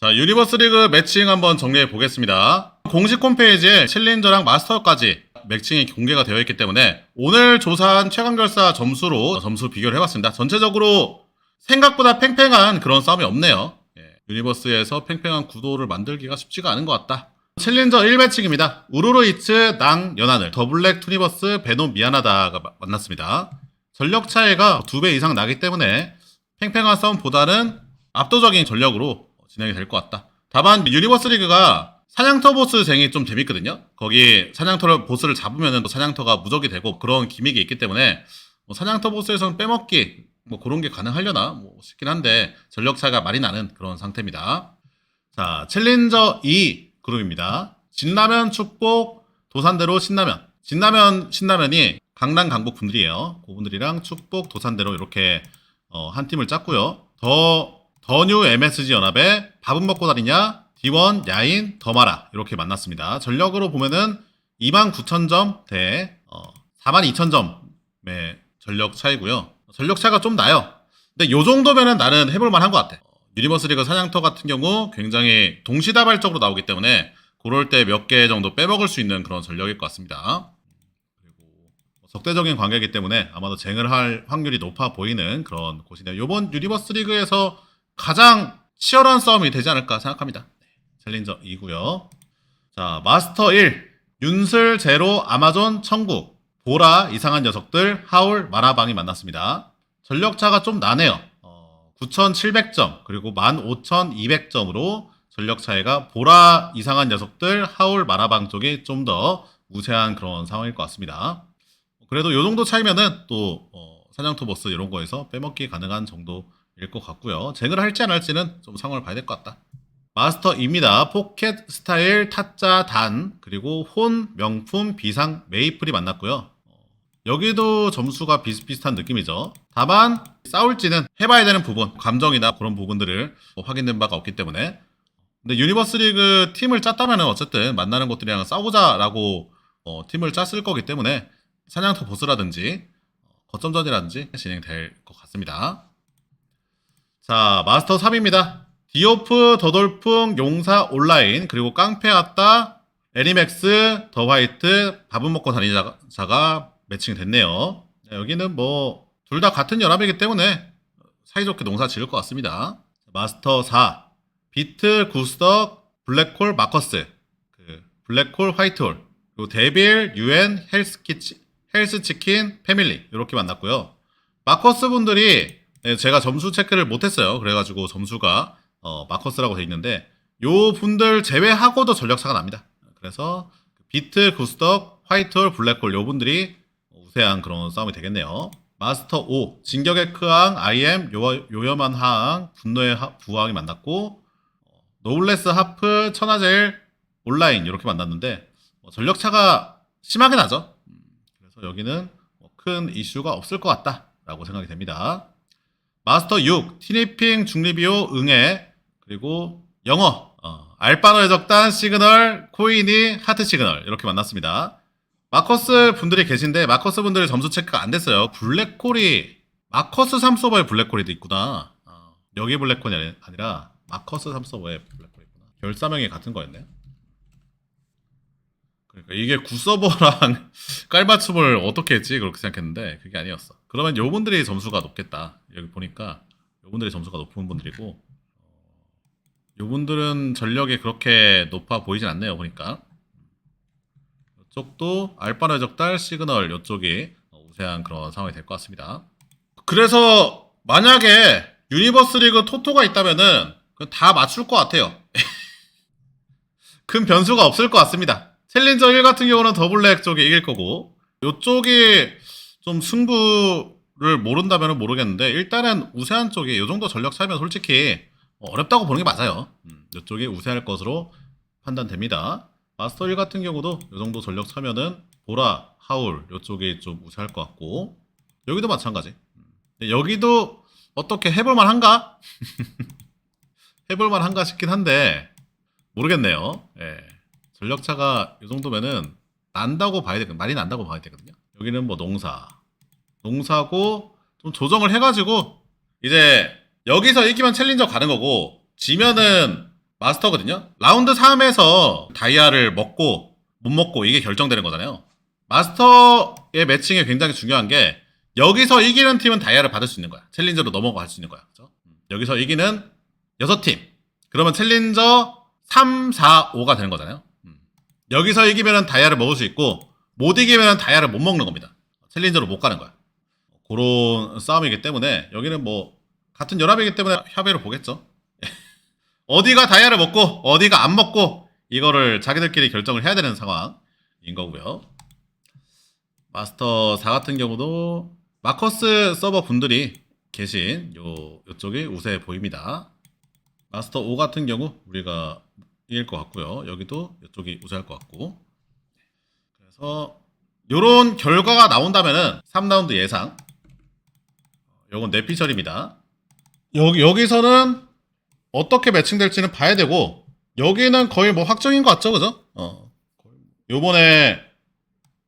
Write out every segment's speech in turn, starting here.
자, 유니버스 리그 매칭 한번 정리해 보겠습니다. 공식 홈페이지에 챌린저랑 마스터까지 매칭이 공개가 되어 있기 때문에 오늘 조사한 최강 결사 점수로 점수 비교를 해봤습니다. 전체적으로 생각보다 팽팽한 그런 싸움이 없네요. 예, 유니버스에서 팽팽한 구도를 만들기가 쉽지가 않은 것 같다. 챌린저 1매칭입니다. 우르르 이츠, 낭, 연하늘, 더블랙, 투니버스, 베놈, 미안하다가 마- 만났습니다. 전력 차이가 두배 이상 나기 때문에 팽팽한 싸움보다는 압도적인 전력으로 진행이 될 것 같다. 다만 유니버스 리그가 사냥터 보스쟁이 좀 재밌거든요. 거기 사냥터 보스를 잡으면 또 사냥터가 무적이 되고 그런 기믹이 있기 때문에 뭐 사냥터 보스에서는 빼먹기 뭐 그런 게 가능하려나 뭐 싶긴 한데 전력 차이가 많이 나는 그런 상태입니다. 자 챌린저 2 그룹입니다. 진라면 축복 도산대로 신라면 진라면 신라면이 강남 강북 분들이에요. 그분들이랑 축복 도산대로 이렇게 어, 한 팀을 짰고요. 더 더뉴 MSG 연합의 밥은 먹고 다니냐 D1 야인 더 마라 이렇게 만났습니다. 전력으로 보면은 29,000점 대 어, 42,000점의 전력 차이고요. 전력 차가 좀 나요. 근데 요 정도면은 나는 해볼 만한 것 같아. 어, 유니버스 리그 사냥터 같은 경우 굉장히 동시다발적으로 나오기 때문에 그럴 때 몇 개 정도 빼먹을 수 있는 그런 전력일 것 같습니다. 그리고 뭐 적대적인 관계이기 때문에 아마도 쟁을 할 확률이 높아 보이는 그런 곳이네요. 이번 유니버스 리그에서 가장 치열한 싸움이 되지 않을까 생각합니다. 네, 챌린저 2고요. 자, 마스터 1. 윤슬, 제로, 아마존, 천국, 보라, 이상한 녀석들, 하울, 마라방이 만났습니다. 전력차가 좀 나네요. 어, 9,700점, 그리고 15,200점으로 전력 차이가 보라, 이상한 녀석들, 하울, 마라방 쪽이 좀 더 우세한 그런 상황일 것 같습니다. 그래도 요 정도 차이면은 또 어, 사냥토 보스 이런 거에서 빼먹기 가능한 정도 일 것 같고요. 쟁을 할지 안 할지는 좀 상황을 봐야 될 것 같다. 마스터입니다. 포켓, 스타일, 타짜, 단, 그리고 혼, 명품, 비상, 메이플이 만났고요. 어, 여기도 점수가 비슷비슷한 느낌이죠. 다만 싸울지는 해봐야 되는 부분, 감정이나 그런 부분들을 뭐 확인된 바가 없기 때문에 근데 유니버스 리그 팀을 짰다면 어쨌든 만나는 것들이랑 싸우자라고 어, 팀을 짰을 거기 때문에 사냥터 보스라든지 어, 거점전이라든지 진행될 것 같습니다. 자, 마스터 3입니다. 디오프, 더돌풍, 용사 온라인, 그리고 깡패아따, 애니맥스, 더 화이트, 밥은 먹고 다니자가 매칭 됐네요. 네, 여기는 뭐, 둘 다 같은 연합이기 때문에 사이좋게 농사 지을 것 같습니다. 마스터 4. 비트, 구스덕, 블랙홀, 마커스, 그 블랙홀, 화이트홀, 그리고 데빌, 유엔, 헬스키치, 헬스치킨, 패밀리 이렇게 만났고요. 마커스 분들이 네, 제가 점수 체크를 못했어요. 그래가지고 점수가 어, 마커스라고 돼 있는데 요 분들 제외하고도 전력차가 납니다. 그래서 비트, 구스덕, 화이트홀, 블랙홀 요 분들이 우세한 그런 싸움이 되겠네요. 마스터 5 진격의 크항, IM, 요, 요염한 하항, 분노의 하- 부항이 만났고 어, 노블레스 하프, 천하제일, 온라인 이렇게 만났는데 어, 전력차가 심하게 나죠. 음, 그래서 여기는 뭐 큰 이슈가 없을 것 같다라고 생각이 됩니다. 마스터 6 티니핑, 중리비오, 응애 그리고 영어 어, 알바노의 적단, 시그널, 코인이, 하트 시그널 이렇게 만났습니다. 마커스 분들이 계신데 마커스 분들 점수 체크가 안 됐어요. 블랙홀이 마커스 3 서버에 블랙홀이 있구나. 어, 여기 블랙홀이 아니- 아니라 마커스 3 서버에 블랙홀이 있구나. 결사명이 같은 거였네요. 그러니까 이게 구서버랑 깔맞춤을 어떻게 했지 그렇게 생각했는데 그게 아니었어. 그러면 요분들이 점수가 높겠다. 여기 보니까 요분들이 점수가 높은 분들이고 어, 요분들은 전력이 그렇게 높아 보이진 않네요. 보니까 이쪽도 알파의 적달 시그널 이쪽이 우세한 그런 상황이 될 것 같습니다. 그래서 만약에 유니버스 리그 토토가 있다면은 다 맞출 것 같아요. 큰 변수가 없을 것 같습니다. 챌린저 1 같은 경우는 더블랙 쪽이 이길 거고 이쪽이 좀 승부를 모른다면 모르겠는데 일단은 우세한 쪽이 이 정도 전력 차이면 솔직히 어렵다고 보는 게 맞아요. 음, 이쪽이 우세할 것으로 판단됩니다. 마스터 1 같은 경우도 이 정도 전력 차면은 보라, 하울 이쪽이 좀 우세할 것 같고 여기도 마찬가지. 음, 여기도 어떻게 해볼 만 한가? 해볼 만 한가 싶긴 한데 모르겠네요. 예. 전력차가 이 정도면은 난다고 봐야 되거든. 많이 난다고 봐야 되거든요. 여기는 뭐 농사. 농사고 좀 조정을 해가지고 이제 여기서 이기면 챌린저 가는 거고 지면은 마스터거든요. 라운드 3에서 다이아를 먹고 못 먹고 이게 결정되는 거잖아요. 마스터의 매칭이 굉장히 중요한 게 여기서 이기는 팀은 다이아를 받을 수 있는 거야. 챌린저로 넘어갈 수 있는 거야. 그죠? 여기서 이기는 6팀. 그러면 챌린저 3, 4, 5가 되는 거잖아요. 음. 여기서 이기면 다이아를 먹을 수 있고 못 이기면 다이아를 못 먹는 겁니다. 챌린저로 못 가는 거야. 그런 싸움이기 때문에 여기는 뭐 같은 연합이기 때문에 협의를 보겠죠. 어디가 다이아를 먹고 어디가 안 먹고 이거를 자기들끼리 결정을 해야 되는 상황인 거고요. 마스터 4 같은 경우도 마커스 서버 분들이 계신 요 요쪽이 우세 보입니다. 마스터 5 같은 경우 우리가 이길 것 같고요. 여기도 이쪽이 우세할 것 같고. 그래서 요런 결과가 나온다면은 3라운드 예상. 요건 내피셜입니다. 여기 여기서는 어떻게 매칭될지는 봐야 되고 여기는 거의 뭐 확정인 것 같죠, 그죠? 어. 요번에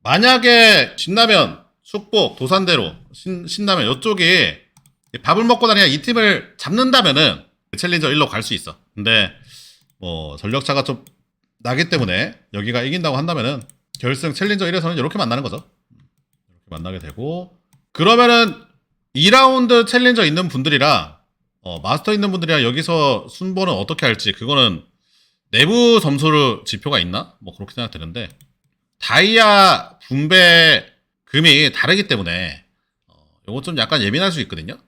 만약에 신라면, 숙복, 도산대로, 신, 신라면 이쪽이 밥을 먹고 다니는 이 팀을 잡는다면은 챌린저 1로 갈 수 있어. 근데 뭐 전력차가 좀 나기 때문에 여기가 이긴다고 한다면은 결승 챌린저 1에서는 이렇게 만나는 거죠. 이렇게 만나게 되고 그러면은 2라운드 챌린저 있는 분들이랑 어, 마스터 있는 분들이랑 여기서 순번은 어떻게 할지 그거는 내부 점수를 지표가 있나? 뭐 그렇게 생각되는데 다이아 분배 금이 다르기 때문에 어, 요거 좀 약간 예민할 수 있거든요.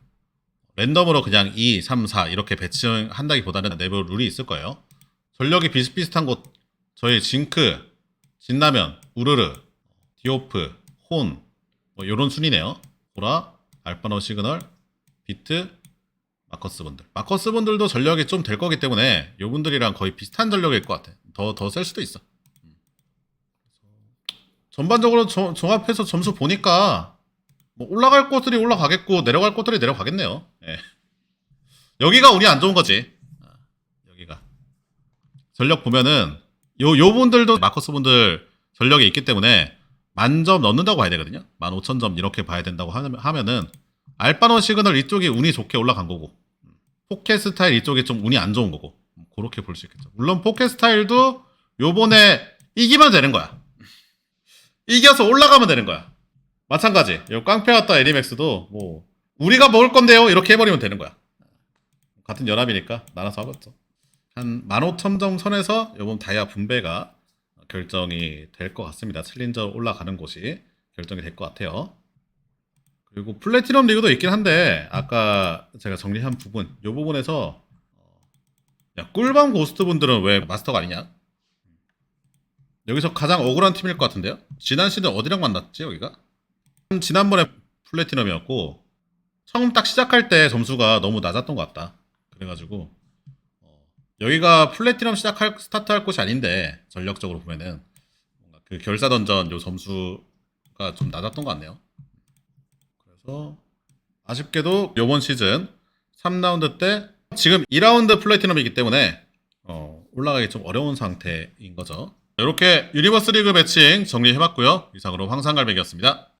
랜덤으로 그냥 2, 3, 4 이렇게 배치한다기보다는 내부 룰이 있을 거예요. 전력이 비슷비슷한 곳 저희 징크, 진라면, 우르르, 디오프, 혼, 뭐 요런 순이네요. 보라, 알파노 시그널, 비트, 마커스 분들. 마커스 분들도 전력이 좀 될 거기 때문에 요 분들이랑 거의 비슷한 전력일 것 같아. 더 더 셀 수도 있어. 음. 전반적으로 저- 종합해서 점수 보니까 뭐 올라갈 곳들이 올라가겠고 내려갈 곳들이 내려가겠네요. 예. 여기가 운이 안 좋은 거지. 아, 여기가 전력 보면은 요 요 분들도 마커스 분들 전력이 있기 때문에 만점 넣는다고 봐야 되거든요. 만 오천 점 이렇게 봐야 된다고 하면- 하면은 알바노 시그널 이쪽이 운이 좋게 올라간 거고 포켓 스타일 이쪽이 좀 운이 안 좋은 거고 그렇게 볼 수 있겠죠. 물론 포켓 스타일도 요번에 이기면 되는 거야. 이겨서 올라가면 되는 거야. 마찬가지. 요 깡패 왔다 에리맥스도 뭐 우리가 먹을 건데요 이렇게 해버리면 되는 거야. 같은 연합이니까 나눠서 하겠죠. 한 15,000점 선에서 요번 다이아 분배가 결정이 될 것 같습니다. 챌린저 올라가는 곳이 결정이 될 것 같아요. 그리고 플래티넘 리그도 있긴 한데 아까 제가 정리한 부분 이 부분에서 어, 야 꿀밤 고스트 분들은 왜 마스터가 아니냐? 여기서 가장 억울한 팀일 것 같은데요? 지난 시즌 어디랑 만났지 여기가? 지난번에 플래티넘이었고 처음 딱 시작할 때 점수가 너무 낮았던 것 같다. 그래가지고 어, 여기가 플래티넘 시작할 스타트할 곳이 아닌데 전력적으로 보면은 뭔가 그 결사 던전 요 점수가 좀 낮았던 것 같네요. 그래서 아쉽게도 이번 시즌 3라운드 때 지금 2라운드 플래티넘이기 때문에 어, 올라가기 좀 어려운 상태인 거죠. 이렇게 유니버스 리그 매칭 정리해봤고요. 이상으로 황상갈백이었습니다.